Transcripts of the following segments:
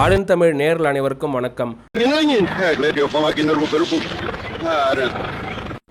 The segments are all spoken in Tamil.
ஆளும் தமிழ் நேரில் அனைவருக்கும் வணக்கம்.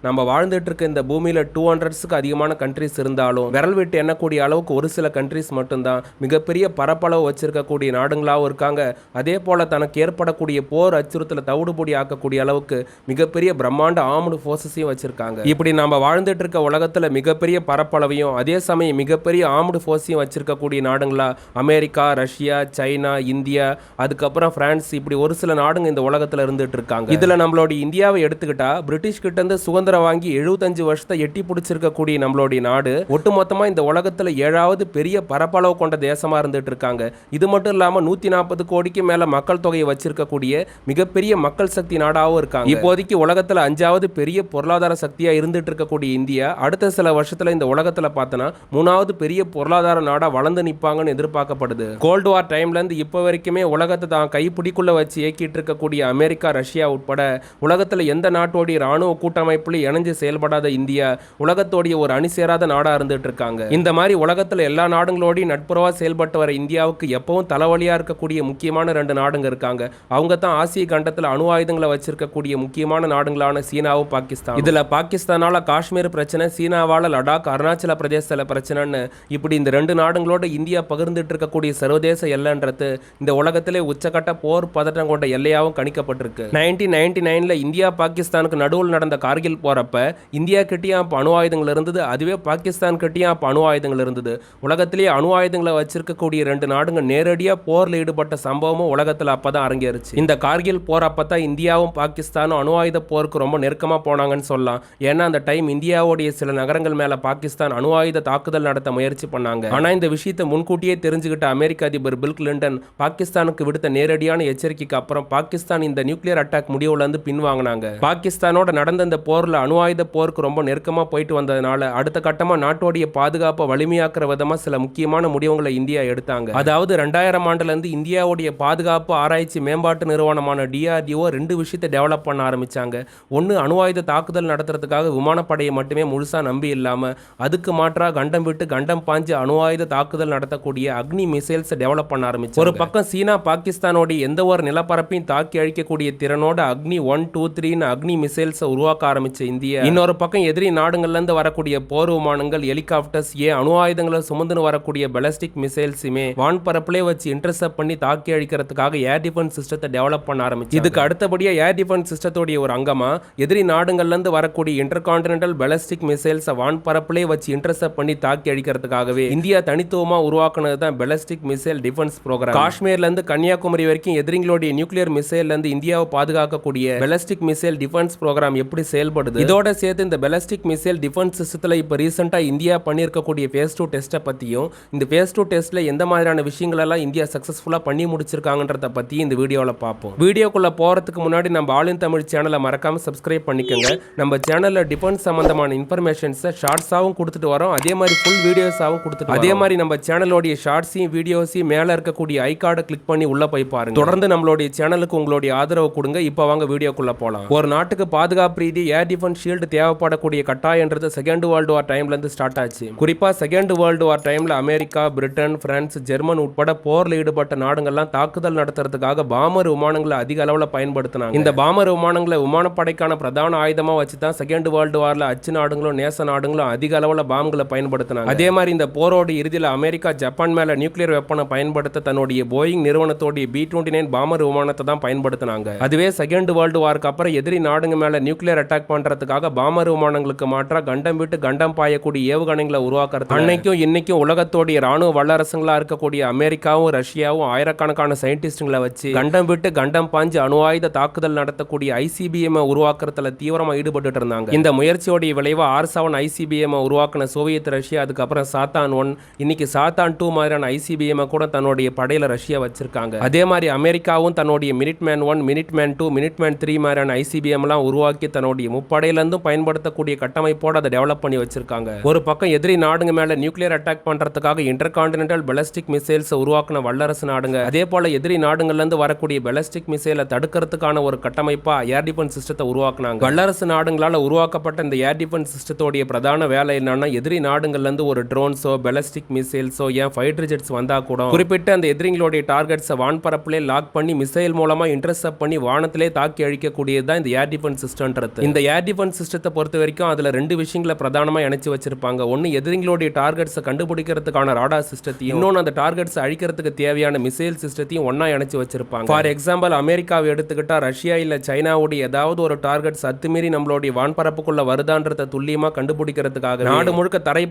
நம்ம வாழ்ந்துட்டு இருக்க இந்த பூமியில் டூ ஹண்ட்ரட்ஸுக்கு அதிகமான கண்ட்ரிஸ் இருந்தாலும் விரல் விட்டு எண்ணக்கூடிய அளவுக்கு ஒரு சில கண்ட்ரிஸ் மட்டும்தான். மிகப்பெரிய பரப்பளவு வச்சிருக்கக்கூடிய நாடுங்களாகவும் இருக்காங்க. அதே போல் தனக்கு ஏற்படக்கூடிய போர் அச்சுறுத்தலை தவிடுபொடி ஆக்கக்கூடிய அளவுக்கு மிகப்பெரிய பிரம்மாண்ட ஆமுடு ஃபோர்ஸஸையும் வச்சுருக்காங்க. இப்படி நம்ம வாழ்ந்துட்டு இருக்க உலகத்தில் மிகப்பெரிய பரப்பளவையும் அதே சமயம் மிகப்பெரிய ஆமுடு ஃபோர்ஸையும் வச்சிருக்கக்கூடிய நாடுங்களா? அமெரிக்கா ரஷ்யா சைனா இந்தியா அதுக்கப்புறம் பிரான்ஸ் இப்படி ஒரு சில நாடுங்க இந்த உலகத்தில் இருந்துட்டு இருக்காங்க இதில் நம்மளுடைய இந்தியாவை எடுத்துக்கிட்டா பிரிட்டிஷ் கிட்ட இருந்து சுதந்திரம் வாங்கி எழுபத்தஞ்சு வருஷத்தை எட்டி பிடிச்சிருக்கக்கூடிய நம்மளுடைய நாடு ஒட்டுமொத்தமா இந்த உலகத்துல ஏழாவது பெரிய பரப்பளவு கொண்ட தேசமா இருந்துட்டு இருக்காங்க. இது மட்டும் இல்லாம நூத்தி நாற்பது கோடிக்கு மேல மக்கள் தொகையை வச்சிருக்கக்கூடிய மிகப்பெரிய மக்கள் சக்தி நாடாகவும் இருக்காங்க. இப்போதைக்கு உலகத்துல அஞ்சாவது பெரிய பொருளாதார சக்தியா இருந்துட்டு இருக்கக்கூடிய இந்தியா அடுத்த சில வருஷத்துல இந்த உலகத்துல பார்த்தோன்னா மூணாவது பெரிய பொருளாதார நாடா வளர்ந்து நிற்பாங்கன்னு எதிர்பார்க்கப்படுது. கோல்டு வார் டைம்ல இருந்து இப்போ வரைக்குமே உலகத்தை தான் கைப்பிடிக்குள்ள வச்சு இயக்கிட்டு இருக்கக்கூடிய அமெரிக்கா ரஷ்யா உட்பட உலகத்துல எந்த நாட்டோடைய ராணுவ கூட்டமைப்புல இணைஞ்சு செயல்படாத இந்தியா உலகத்தோடைய ஒரு அணி சேராத நாடா இருந்துட்டு இருக்காங்க இந்த மாதிரி உலகத்துல எல்லா நாடுகளோடையும் நட்புறவா செயல்பட்டு வர இந்தியாவுக்கு எப்பவும் தலைவலியா இருக்கக்கூடிய முக்கியமான ரெண்டு நாடுங்க இருக்காங்க. அவங்க தான் ஆசிய கண்டத்துல அணு ஆயுதங்களை வச்சிருக்கக்கூடிய முக்கியமான நாடுங்களான சீனாவும் பாகிஸ்தான் இதுல பாகிஸ்தானால காஷ்மீர் பிரச்சனை சீனாவால லடாக் அருணாச்சல பிரதேசத்துல பிரச்சனைன்னு இப்படி இந்த ரெண்டு நாடுகளோட இந்தியா பகிர்ந்துட்டு இருக்கக்கூடிய சர்வதேச எல்லைன்றது இந்த உலகத்திலே உச்சக்கட்ட போர் பதட்டம் கொண்ட எல்லையாகவும் கணிக்கப்பட்டிருக்கு. நைன்டீன் நைன்டி நைன்ல இந்தியா பாகிஸ்தானுக்கு நடுவில் நடந்த கார்கில் போர் போகிறப்ப இந்தியா கிட்டேயும் அப்போ அணு ஆயுதங்கள் இருந்தது அதுவே பாகிஸ்தான் கிட்டேயும் அப்போ அணு ஆயுதங்கள் இருந்தது. உலகத்திலேயே அணு ஆயுதங்களை வச்சிருக்கக்கூடிய ரெண்டு நாடுங்க நேரடியாக போரில் ஈடுபட்ட சம்பவமும் உலகத்துல அப்பதான் அரங்கேறுச்சு. இந்த கார்கில் போர் அப்பதான் இந்தியாவும் பாகிஸ்தானும் அணு ஆயுத போருக்கு ரொம்ப நெருக்கமா போனாங்கன்னு சொல்லலாம். ஏன்னா அந்த டைம் இந்தியாவுடைய சில நகரங்கள் மேலே பாகிஸ்தான் அணு ஆயுத தாக்குதல் நடத்த முயற்சி பண்ணாங்க. ஆனால் இந்த விஷயத்தை முன்கூட்டியே தெரிஞ்சுக்கிட்ட அமெரிக்க அதிபர் பில் கிளின்டன் பாகிஸ்தானுக்கு விடுத்த நேரடியான எச்சரிக்கைக்கு அப்புறம் பாகிஸ்தான் இந்த நியூக்ளியர் அட்டாக் முடிவுல இருந்து பின்வாங்கினாங்க. பாகிஸ்தானோட நடந்த இந்த போரில் அணு ஆயுத போருக்கு ரொம்ப நெருக்கமாக போயிட்டு வந்ததுனால அடுத்த கட்டமாக நாட்டோடைய பாதுகாப்பை வலிமையாக்குற விதமாக சில முக்கியமான முடிவுகளை இந்தியா எடுத்தாங்க. அதாவது ரெண்டாயிரம் ஆண்டுலேருந்து இந்தியாவுடைய பாதுகாப்பு ஆராய்ச்சி மேம்பாட்டு நிறுவனமான டிஆர்டிஓ ரெண்டு விஷயத்தை டெவலப் பண்ண ஆரம்பித்தாங்க ஒன்று அணு ஆயுத தாக்குதல் நடத்துறதுக்காக விமானப்படையை மட்டுமே முழுசாக நம்பி இல்லாமல் அதுக்கு மாற்றாக கண்டம் விட்டு கண்டம் பாஞ்சு அணு ஆயுத தாக்குதல் நடத்தக்கூடிய அக்னி மிசைல்ஸை டெவலப் பண்ண ஆரம்பிச்சு ஒரு பக்கம் சீனா பாகிஸ்தானோடைய எந்த ஒரு நிலப்பரப்பையும் தாக்கி அழிக்கக்கூடிய திறனோட அக்னி ஒன் டூ த்ரீன்னு அக்னி மிசைல்ஸை உருவாக்க ஆரம்பிச்ச இந்தியா இன்னொரு பக்கம் எதிரி நாடுகள்ல இருந்து வரக்கூடிய போர் விமானங்கள் ஹெலிகாப்டர்ஸ் ஏன் அணு ஆயுதங்களை சுமந்துன்னு வரக்கூடிய பெலஸ்டிக் மிசைல்ஸுமே வான்பரப்புலே வச்சு இன்டர்செப்ட் பண்ணி தாக்கி அழிக்கிறதுக்காக ஏர் டிஃபென்ஸ் சிஸ்டத்தை டெவலப் பண்ண ஆரம்பிச்சு இதுக்கு அடுத்தபடியா ஏர் டிஃபென்ஸ் சிஸ்டத்தோடைய ஒரு அங்கமா எதிரி நாடுகள்ல இருந்து வரக்கூடிய இன்டர்கான்டினென்டல் பெலஸ்டிக் மிசைல்ஸை வான்பரப்புலே வச்சு இன்டர்செப்ட் பண்ணி தாக்கி அழிக்கிறதுக்காகவே இந்தியா தனித்துவமா உருவாக்குனது தான் பெலஸ்டிக் மிசைல் டிஃபென்ஸ் ப்ரோக்ராம் காஷ்மீர்ல இருந்து கன்னியாகுமரி வரைக்கும் எதிரிகளுடைய நியூக்ளியர் மிசைல்ல இருந்து இந்தியாவை பாதுகாக்கக்கூடிய பெலஸ்டிக் மிசைல் டிஃபென்ஸ் ப்ரோக்ராம் எப்படி செயல்படுது? இதோட சேர்த்து இந்த பெலஸ்டிக் மிசைல் டிஃபென்ஸ் சிஸ்டத்தில் இப்போ ரீசெண்டாக இந்தியா பண்ணியிருக்கக்கூடிய ஃபேஸ் டூ டெஸ்ட்டை பற்றியும் இந்த ஃபேஸ் டூ டெஸ்ட்டில் எந்த மாதிரியான விஷயங்களெல்லாம் இந்தியா சக்ஸஸ்ஃபுல்லாக பண்ணி முடிச்சிருக்காங்கன்றத பற்றி இந்த வீடியோவில் பார்ப்போம். வீடியோக்குள்ளே போகிறதுக்கு முன்னாடி நம்ம ஆலின் தமிழ் சேனலை மறக்காமல் சப்ஸ்கிரைப் பண்ணிக்கோங்க. நம்ம சேனலில் டிஃபென்ஸ் சம்மந்தமான இன்ஃபர்மேஷன்ஸை ஷார்ட்ஸாகவும் கொடுத்துட்டு வரோம். அதே மாதிரி ஃபுல் வீடியோஸாகவும் கொடுத்துட்டு அதே மாதிரி நம்ம சேனலோடைய ஷார்ட்ஸையும் வீடியோஸையும் மேலே இருக்கக்கூடிய ஐ கார்டை கிளிக் பண்ணி உள்ளே போய் பாருங்க. தொடர்ந்து நம்மளுடைய சேனலுக்கு உங்களுடைய ஆதரவு கொடுங்க. இப்போ வாங்க வீடியோக்குள்ளே போகலாம் ஒரு நாட்டுக்கு பாதுகாப்பு ரீதி ஏர் டிஃபென்ஸ் ஷீல்டு தேவைப்படக்கூடிய கட்டாயன்றது செகண்ட் வேர்ல்டு வார் டைம்லேருந்து ஸ்டார்ட் ஆச்சு. குறிப்பா செகண்ட் வேர்ல்டு வார் டைம்ல அமெரிக்கா பிரிட்டன் பிரான்ஸ் ஜெர்மன் உட்பட போர்ல ஈடுபட்ட நாடுகள்லாம் தாக்குதல் நடத்துறதுக்காக பாமர் விமானங்களை அதிக அளவில் பயன்படுத்தினாங்க. இந்த பாமர் விமானங்களை விமானப்படைக்கான பிரதான ஆயுதமாக வச்சு தான் செகண்ட் வேர்ல்டு வார்ல அச்சு நாடுகளும் நேச நாடுகளும் அதிக அளவில் பாம்களை பயன்படுத்தினாங்க. அதே மாதிரி இந்த போரோட இறுதியில் அமெரிக்கா ஜப்பான் மேல நியூக்ளியர் வெப்பனை பயன்படுத்த தன்னுடைய போயிங் நிறுவனத்தோடைய பி டுவெண்ட்டி நைன் பாமர் விமானத்தை தான் பயன்படுத்தினாங்க. அதுவே செகண்ட் வேர்ல்டு வார்க்கு அப்புறம் எதிரி நாடுங்க மேலே நியூக்ளியர் அட்டாக் பண்ணுற பண்றதுக்காக பாமர் விமானங்களுக்கு மாற்றா கண்டம் விட்டு கண்டம் பாயக்கூடிய ஏவுகணைகளை உருவாக்குறது அன்னைக்கும் இன்னைக்கும் உலகத்தோடைய ராணுவ வல்லரசுங்களா இருக்கக்கூடிய அமெரிக்காவும் ரஷ்யாவும் ஆயிரக்கணக்கான சயின்டிஸ்டுங்களை வச்சு கண்டம் விட்டு கண்டம் பாஞ்சு அணு ஆயுத தாக்குதல் நடத்தக்கூடிய ஐசிபிஎம் உருவாக்குறதுல தீவிரமா ஈடுபட்டு இருந்தாங்க. இந்த முயற்சியோடைய விளைவா ஆர் செவன் ஐசிபிஎம் உருவாக்கின சோவியத் ரஷ்யா அதுக்கப்புறம் சாத்தான் ஒன் இன்னைக்கு சாத்தான் டூ மாதிரியான ஐசிபிஎம் கூட தன்னுடைய படையில ரஷ்யா வச்சிருக்காங்க. அதே மாதிரி அமெரிக்காவும் தன்னுடைய Minuteman one Minuteman two Minuteman three மாதிரியான ஐசிபிஎம்லாம் உருவாக்கி தன்னுடைய முப்படை படையிலேருந்தும் பயன்படுத்தக்கூடிய கட்டமைப்போட அதை டெவலப் பண்ணி வச்சிருக்காங்க. ஒரு பக்கம் எதிரி நாடுங்க மேல நியூக்ளியர் அட்டாக் பண்றதுக்காக இன்டர் கான்டினென்டல் பெலஸ்டிக் மிசைல்ஸ் உருவாக்குன வல்லரசு நாடுங்க. அதே போல எதிரி நாடுங்கள்லேருந்து வரக்கூடிய பெலஸ்டிக் மிசைலை தடுக்கிறதுக்கான ஒரு கட்டமைப்பா ஏர் டிஃபென்ஸ் சிஸ்டத்தை உருவாக்குனாங்க. வல்லரசு நாடுங்களால் உருவாக்கப்பட்ட இந்த ஏர் டிஃபென்ஸ் சிஸ்டத்தோடைய பிரதான வேலை என்னன்னா எதிரி நாடுங்கள்லேருந்து ஒரு ட்ரோன்ஸோ பெலஸ்டிக் மிசைல்ஸோ ஏன் ஃபைட்டர் ஜெட்ஸ் வந்தா கூட குறிப்பிட்ட அந்த எதிரிங்களுடைய டார்கெட்ஸை வான்பரப்பிலே லாக் பண்ணி மிசைல் மூலமா இன்டர்செப்ட் பண்ணி வானத்திலே தாக்கி அழிக்கக்கூடியது தான் இந்த ஏர் டிஃபென்ஸ் சிஸ்டம்ன்றது இந்த ஏர் டிஃபென்ஸ் சிஸ்டத்தை பொறுத்த வரைக்கும் அதுல ரெண்டு விஷயங்களை பிரதானமாக இணைச்சி வச்சிருப்பாங்க. ஒன்று எதிரிங்களுடைய டார்கெட்ஸை கண்டுபிடிக்கிறதுக்கான ராடா சிஸ்டத்தையும் இன்னொன்று அந்த டார்கெட்ஸை அழிக்கிறதுக்கு தேவையான மிசைல் சிஸ்டத்தையும் ஒன்றா இணைச்சி வச்சிருப்பாங்க. ஃபார் எக்ஸாம்பிள் அமெரிக்காவை எடுத்துக்கிட்டா ரஷ்யா இல்ல சைனாவுடைய ஏதாவது ஒரு டார்கெட்ஸ் அத்துமீறி நம்மளுடைய வான்பரப்புக்குள்ள வருதான்றத துல்லியமா கண்டுபிடிக்கிறதுக்காக நாடு முழுக்க தரை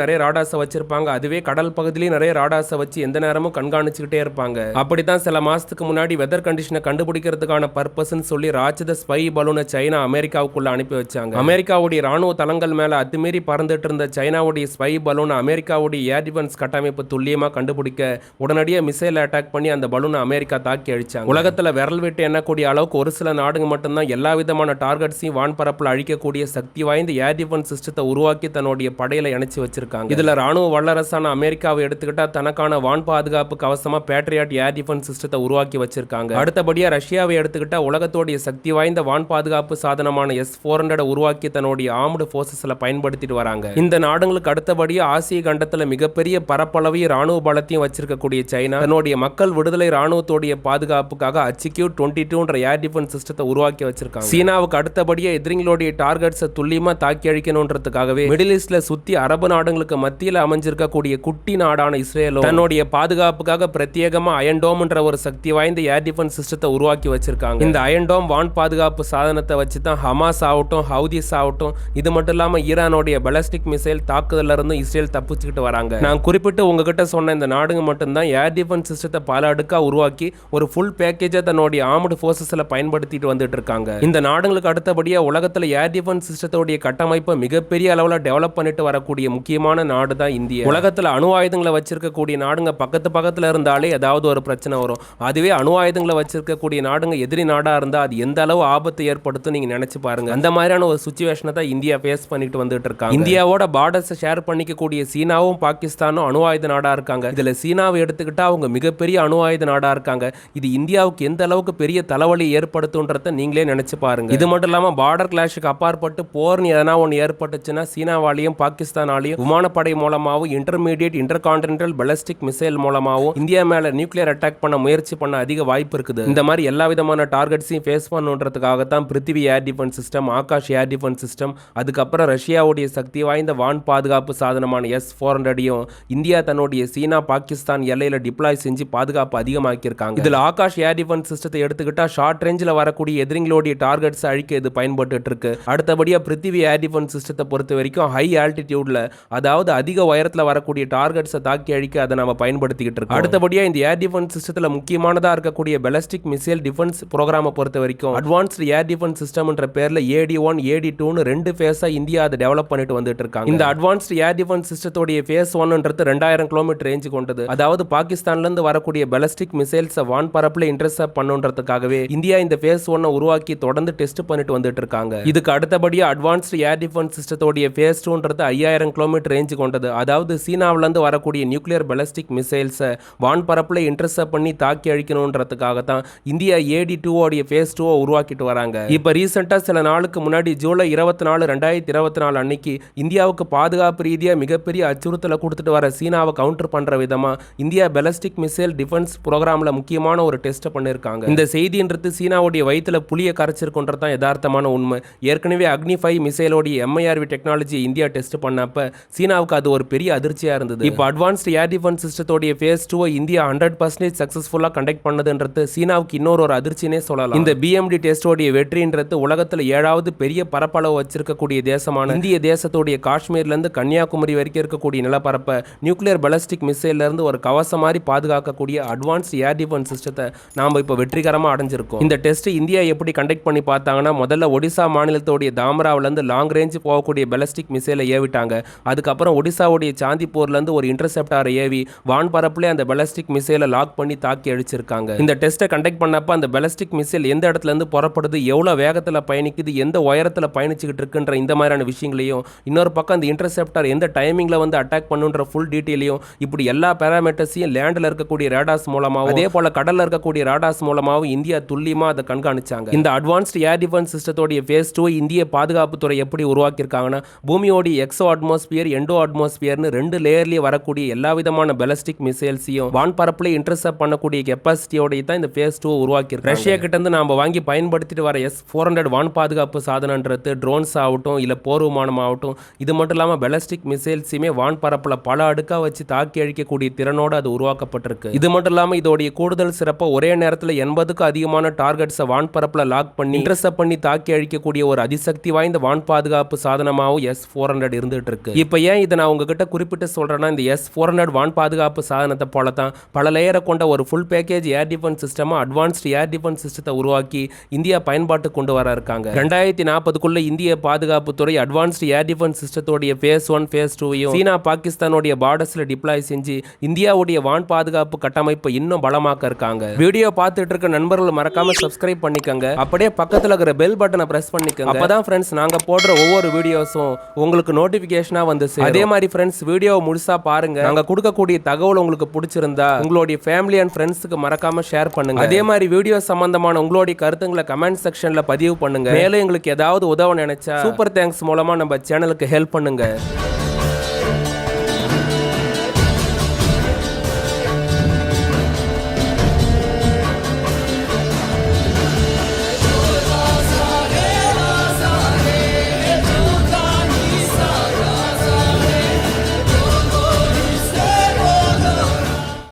நிறைய ராடாஸை வச்சிருப்பாங்க. அதுவே கடல் பகுதியிலையும் நிறைய ராடாஸை வச்சு எந்த நேரமும் கண்காணிச்சுக்கிட்டே இருப்பாங்க. அப்படித்தான் சில மாசத்துக்கு முன்னாடி வெதர் கண்டிஷனை கண்டுபிடிக்கிறதுக்கான பர்பஸ்ன்னு சொல்லி ராட்சத ஸ்பை பலூனை சைனா அமெரிக்காவுக்குள்ள அனுப்பி வச்சாங்க. அமெரிக்காவுடைய ராணுவ தளங்கள் மேல அத்துமீறி பறந்துட்டு இருந்த சைனாவுடைய ஸ்பை பலூன் அமெரிக்காவுடைய ஏர் டிஃபென்ஸ் கட்டமைப்பு துல்லியமா கண்டுபிடிக்க உடனடியாக மிசைல் அட்டாக் பண்ணி அந்த பலூனை அமெரிக்கா தாக்கி அழிச்சாங்க. உலகத்துல விரல் விட்டு எண்ணக்கூடிய அளவுக்கு ஒரு சில நாடுங்க மட்டும்தான் எல்லா விதமான டார்கெட்ஸையும் வான்பரப்பில் அழிக்கக்கூடிய சக்தி வாய்ந்த ஏர் டிஃபென்ஸ் சிஸ்டத்தை உருவாக்கி தன்னுடைய படையில இணைச்சு வச்சிருக்காங்க. இதுல ராணுவ வல்லரசான அமெரிக்காவை எடுத்துக்கிட்டா தனக்கான வான் பாதுகாப்பு கவசமா பேட்ரியாட் ஏர் டிஃபென்ஸ் சிஸ்டத்தை உருவாக்கி வச்சிருக்காங்க. அடுத்தபடியா ரஷ்யாவை எடுத்துக்கிட்டா உலகத்தோடைய சக்தி வாய்ந்த வான் பாதுகாப்பு சாதனமான எஸ் ஃபோர் ஹண்ட்ரட் உருவாக்கி தன்னுடைய ஆர்ம்டு ஃபோர்ஸஸில் பயன்படுத்திட்டு வராங்க. இந்த நாடுகளுக்கு அடுத்தபடியே ஆசிய கண்டத்தில் மிகப்பெரிய பரப்பளவையும் ராணுவ பலத்தையும் வச்சிருக்கக்கூடிய சைனா தன்னுடைய மக்கள் விடுதலை ராணுவத்துடைய பாதுகாப்புக்காக அச்சிக்யூ டுவெண்ட்டி டூன்ற ஏர் டிஃபென்ஸ் சிஸ்டத்தை உருவாக்கி வச்சிருக்காங்க. சீனாவுக்கு அடுத்தபடியே எதிரிங்களுடைய டார்கெட்ஸை துல்லியமாக தாக்கி அழிக்கணுன்றதுக்காகவே மிடில் ஈஸ்ட்ல சுற்றி அரபு நாடுகளுக்கு மத்தியில் அமைஞ்சிருக்கக்கூடிய குட்டி நாடான இஸ்ரேலோ தன்னுடைய பாதுகாப்புக்காக பிரத்யேகமாக அயன்டோம்ன்ற ஒரு சக்தி வாய்ந்த ஏர் டிஃபென்ஸ் சிஸ்டத்தை உருவாக்கி வச்சிருக்காங்க. இந்த அயன்டோம் வான் பாதுகாப்பு சாதனத்தை வச்சு தான் ஹமாஸ் ஆகட்டும் ஹவுதிஸ் ஆகட்டும் இது மட்டும் இல்லாமல் ஈரானுடைய பலஸ்டிக் மிசைல் தாக்குதல்ல இருந்தும் இஸ்ரேல் தப்பிச்சுக்கிட்டு வராங்க. நான் குறிப்பிட்டு உங்ககிட்ட சொன்ன இந்த நாடுங்க மட்டும்தான் ஏர் டிஃபென்ஸ் சிஸ்டத்தை பல அடுக்காக உருவாக்கி ஒரு ஃபுல் பேக்கேஜை தன்னுடைய ஆர்மடு ஃபோர்ஸஸில் பயன்படுத்திட்டு வந்துட்டு இருக்காங்க. இந்த நாடுகளுக்கு அடுத்தபடியாக உலகத்தில் ஏர் டிஃபென்ஸ் சிஸ்டத்தோடைய கட்டமைப்பை மிகப்பெரிய அளவில் டெவலப் பண்ணிட்டு வரக்கூடிய முக்கியமான நாடு தான் இந்தியா. உலகத்தில் அணு ஆயுதங்களை வச்சிருக்கக்கூடிய நாடுங்க பக்கத்து பக்கத்தில் இருந்தாலே ஏதாவது ஒரு பிரச்சனை வரும். அதுவே அணு ஆயுதங்களை வச்சிருக்கக்கூடிய நாடுங்க எதிரி நாடாக இருந்தால் அது எந்த அளவு ஆபத்தை ஏற்படுத்தும் நீங்கள் நினச்சி பாருங்க. அந்த மாதிரியான ஒரு சுச்சுவேஷனை தான் இந்தியா ஃபேஸ் பண்ணிட்டு வந்துட்டு இருக்காங்க. இந்தியாவோட பார்டர்ஸை ஷேர் பண்ணிக்கக்கூடிய சீனாவும் பாகிஸ்தானும் அணு ஆயுத நாடாக இருக்காங்க. இதில் சீனாவை எடுத்துக்கிட்டால் அவங்க மிகப்பெரிய அணு ஆயுத நாடாக இருக்காங்க. இது இந்தியாவுக்கு எந்த அளவுக்கு பெரிய தலைவலி ஏற்படுத்துன்றத நீங்களே நினச்சி பாருங்க. இது மட்டும் இல்லாமல் பார்டர் கிளாஷுக்கு அப்பாற்பட்டு போர்னு எதனா ஒன்று ஏற்பட்டுச்சுன்னா சீனாவாலையும் பாகிஸ்தானாலையும் விமானப்படை மூலமாகவும் intermediate intercontinental ballistic missile மூலமாகவும் இந்தியா மேலே நியூக்ளியர் அட்டாக் பண்ண முயற்சி பண்ண அதிக வாய்ப்பு இருக்குது. இந்த மாதிரி எல்லா விதமான டார்கெட்ஸையும் ஃபேஸ் பண்ணுன்றதுக்காக தான் Prithvi air defence system Akash air defence system அதுக்கப்புறம் ரஷ்யாவுடைய சக்தி வாய்ந்த வான் பாதுகாப்பு சாதனமான எஸ் ஃபோர் ஹண்ட்ரடையும் இந்தியா தன்னுடைய சீனா பாகிஸ்தான் எல்லையில் டிப்ளாய் செஞ்சு பாதுகாப்பு அதிகமாக்கியிருக்காங்க. இதில் ஆகாஷ் ஏர் டிஃபென்ஸ் சிஸ்டத்தை எடுத்துக்கிட்டால் ஷார்ட் ரேஞ்சில் வரக்கூடிய எதிரிங்களுடைய டார்கெட்ஸ் அழிக்க இது பயன்பட்டு இருக்கு அடுத்தபடியாக பிருத்திவி ஏர் டிஃபென்ஸ் சிஸ்டத்தை பொறுத்த வரைக்கும் ஹை ஆல்டிடியூடில் அதாவது அதிக உயரத்தில் வரக்கூடிய டார்கெட்ஸை தாக்கி அழிக்க அதை நம்ம பயன்படுத்திக்கிட்டு இருக்கோம் அடுத்தபடியாக இந்த ஏர் டிஃபென்ஸ் சிஸ்டத்தில் முக்கியமானதாக இருக்கக்கூடிய பெலஸ்டிக் மிசைல் டிஃபென்ஸ் ப்ரோக்ராமை பொறுத்த வரைக்கும் அட்வான்ஸ்டு ஏர் டிஃபென்ஸ் சிஸ்டம்ன்ற பேரில் ஏ ஏடி ஒன் ஏடி டூன்னு ரெண்டு ஃபேஸாக இந்தியா அதை டெவலப் பண்ணிட்டு வந்துட்டு இருக்காங்க. இந்த அட்வான்ஸ்டு ஏர் டிஃபென்ஸ் சிஸ்டத்தோடைய ஃபேஸ் ஒன்ன்றது ரெண்டாயிரம் கிலோமீட்டர் ரேஞ்சு கொண்டது. அதாவது பாகிஸ்தான்ல இருந்து வரக்கூடிய பெலஸ்டிக் மிசைல்ஸை வான் பரப்பில் இன்டர்செப்ட் பண்ணுன்றதுக்காகவே இந்தியா இந்த ஃபேஸ் ஒன்னை உருவாக்கி தொடர்ந்து டெஸ்ட் பண்ணிட்டு வந்துட்டு இருக்காங்க. இதுக்கு அடுத்தபடியா அட்வான்ஸ்டு ஏர் டிஃபென்ஸ் சிஸ்டத்தோடைய ஃபேஸ் டூன்றது ஐயாயிரம் கிலோமீட்டர் ரேஞ்சு கொண்டது. அதாவது சீனாவுல இருந்து வரக்கூடிய நியூக்ளியர் பெலஸ்டிக் மிசைல்ஸை வான் பரப்பில் இன்டர்செப்ட் பண்ணி தாக்கி அழிக்கணுன்றதுக்காக தான் இந்தியா ஏடி டூ உடைய ஃபேஸ் டூவை உருவாக்கிட்டு வராங்க. இப்போ ரீசெண்டாக சில நாளுக்கு நாளுக்கு முன்னாடி ஜூலை இருபத்தி நாலு ரெண்டாயிரத்தி இருபத்தி நாலு அன்னைக்கு இந்தியாவுக்கு பாதுகாப்பு ரீதியாக மிகப்பெரிய அச்சுறுத்தலை கொடுத்துட்டு வர சீனாவை கவுண்டர் பண்ணுற விதமாக இந்தியா பெலஸ்டிக் மிசைல் டிஃபென்ஸ் ப்ரோக்ராமில் முக்கியமான ஒரு டெஸ்ட்டை பண்ணியிருக்காங்க இந்த செய்தின்றது சீனாவுடைய வயிற்றில் புளியை கரைச்சிருக்குன்றது தான் யதார்த்தமான உண்மை. ஏற்கனவே அக்னி ஃபைவ் மிசைலோடைய எம்ஐஆர்வி டெக்னாலஜி இந்தியா டெஸ்ட் பண்ணப்ப சீனாவுக்கு அது ஒரு பெரிய அதிர்ச்சியாக இருந்தது. இப்போ அட்வான்ஸ்டு ஏர் டிஃபென்ஸ் சிஸ்டத்தோடைய ஃபேஸ் டூவை இந்தியா ஹண்ட்ரட் பர்சன்டேஜ் சக்ஸஸ்ஃபுல்லாக கண்டக்ட் பண்ணதுன்றது சீனாவுக்கு இன்னொரு ஒரு அதிர்ச்சினே சொல்லலாம். இந்த பிஎம்டி டெஸ்டோடைய வெற்றின்றது உலகத்தில் ஏழாவது பெரிய பரப்பளவு வச்சிருக்கக்கூடிய தேசமான இந்திய தேசத்துடைய காஷ்மீர்லேருந்து கன்னியாகுமரி வரைக்கும் இருக்கக்கூடிய நிலப்பரப்பை நியூக்ளியர் பலஸ்டிக் மிசைல்லேருந்து ஒரு கவசம் மாதிரி பாதுகாக்கக்கூடிய அட்வான்ஸ்ட் ஏர் டிஃபென்ஸ் சிஸ்டத்தை நாம் இப்போ வெற்றிகரமாக அடைஞ்சிருக்கோம். இந்த டெஸ்ட் இந்தியா எப்படி கண்டக்ட் பண்ணி பார்த்தாங்கன்னா முதல்ல ஒடிசா மாநிலத்தோடைய தாமராவிலேருந்து லாங் ரேஞ்சு போகக்கூடிய பெலஸ்டிக் மிசைலை ஏவிட்டாங்க. அதுக்கப்புறம் ஒடிசாவுடைய சாந்திப்பூர்லேருந்து ஒரு இன்டர்செப்டாரை ஏவி வான் அந்த பெலஸ்டிக் மிசைலை லாக் பண்ணி தாக்கி அழிச்சிருக்காங்க. இந்த டெஸ்ட்டை கண்டக்ட் பண்ணப்ப அந்த பெலஸ்டிக் மிசைல் எந்த இடத்துலேருந்து புறப்படுது எவ்வளோ வேகத்தில் பயணிக்குது எந்த எந்த உயரத்தில் பயணிச்சுக்கிட்டு இருக்குன்ற இந்த மாதிரியான விஷயங்களையும் இன்னொரு பக்கம் அந்த இன்டர்செப்டார் எந்த டைமிங்கில் வந்து அட்டாக் பண்ணுன்ற ஃபுல் டீட்டெயிலையும் இப்படி எல்லா பேராமீட்டர்ஸையும் லேண்டில் இருக்கக்கூடிய ரேடாஸ் மூலமாகவும் அதே போல் கடலில் இருக்கக்கூடிய ரேடாஸ் மூலமாகவும் இந்தியா துல்லியமாக அதை கண்காணிச்சாங்க. இந்த அட்வான்ஸ்டு ஏர் டிஃபென்ஸ் சிஸ்டத்தோடைய ஃபேஸ் டூ இந்திய பாதுகாப்புத்துறை எப்படி உருவாக்கியிருக்காங்கன்னா பூமியோடைய எக்ஸோ அட்மாஸ்பியர் எண்டோ அட்மாஸ்பியர்னு ரெண்டு லேயர்லேயே வரக்கூடிய எல்லா விதமான பெலஸ்டிக் மிசைல்ஸையும் வான்பரப்புல இன்டர்செப்ட் பண்ணக்கூடிய கெப்பாசிட்டியோடய தான் இந்த ஃபேஸ் டூ உருவாக்கியிருக்காங்க. ரஷ்யா கிட்ட இருந்து நாம வாங்கி பயன்படுத்திட்டு வர எஸ் ஃபோர் ஹண்ட்ரட் வான் பாதுகாப்பு சாதனன்றது ட்ரோன்ஸ் ஆகட்டும் இல்லை போர் விமானம் ஆகட்டும் இது மட்டும் இல்லாமல் பெலஸ்டிக் மிசைல்ஸையுமே வான் பரப்பில் பல அடுக்கா வச்சு தாக்கி அழிக்கக்கூடிய திறனோடு அது உருவாக்கப்பட்டிருக்கு. இது மட்டும் இல்லாமல் இதோடைய கூடுதல் சிறப்பாக ஒரே நேரத்தில் எண்பதுக்கு அதிகமான டார்கெட்ஸை வான் பரப்புல லாக் பண்ணி இன்டர்செப்ட் பண்ணி தாக்கி அழிக்கக்கூடிய ஒரு அதிசக்தி வாய்ந்த வான் பாதுகாப்பு சாதனமாகவும் எஸ் ஃபோர் ஹண்ட்ரட் இருந்துட்டு இருக்கு இப்போ ஏன் இதை நான் உங்ககிட்ட குறிப்பிட்டு சொல்றேன்னா இந்த எஸ் ஃபோர் ஹண்ட்ரட் வான் பாதுகாப்பு சாதனத்தை போல தான் பல லேயரை கொண்ட ஒரு ஃபுல் பேக்கேஜ் ஏர் டிஃபென்ஸ் சிஸ்டமாக அட்வான்ஸ்டு ஏர் டிஃபென்ஸ் சிஸ்டத்தை உருவாக்கி இந்தியா பயன்பாட்டுக்கு கொண்டு வர இருக்காங்க. ரெண்டாயிரத்தி ரெண்டாயிரத்தி நாற்பதுக்குள்ள இந்திய பாதுகாப்புத்துறை அட்வான்ஸ்டு ஏர் டிஃபென்ஸ் சிஸ்டத்தோடைய ஃபேஸ் ஒன் ஃபேஸ் டூவையும் சீனா பாகிஸ்தானுடைய பார்டர்ஸில் டிப்ளாய் செஞ்சு இந்தியாவுடைய வான் பாதுகாப்பு கட்டமைப்பை இன்னும் பலமாக்க இருக்காங்க. வீடியோ பார்த்துட்டு இருக்க நண்பர்கள் மறக்காம சப்ஸ்கிரைப் பண்ணிக்கங்க. அப்படியே பக்கத்தில் இருக்கிற பெல் பட்டனை ப்ரெஸ் பண்ணிக்கோங்க. அப்பதான் ஃப்ரெண்ட்ஸ் நாங்கள் போடுற ஒவ்வொரு வீடியோஸும் உங்களுக்கு நோட்டிபிகேஷனா வந்து அதே மாதிரி ஃப்ரெண்ட்ஸ் வீடியோவை முழுசா பாருங்க. நாங்கள் கொடுக்கக்கூடிய தகவல் உங்களுக்கு பிடிச்சிருந்தா உங்களுடைய ஃபேமிலி அண்ட் ஃப்ரெண்ட்ஸுக்கு மறக்காம ஷேர் பண்ணுங்க. அதே மாதிரி வீடியோ சம்பந்தமான உங்களுடைய கருத்துங்களை கமெண்ட் செக்ஷன்ல பதிவு பண்ணுங்க. மேலும் எங்களுக்கு ஏதாவது உதவ நினைச்சா சூப்பர் தேங்க்ஸ் மூலமா நம்ம சேனலுக்கு ஹெல்ப் பண்ணுங்க.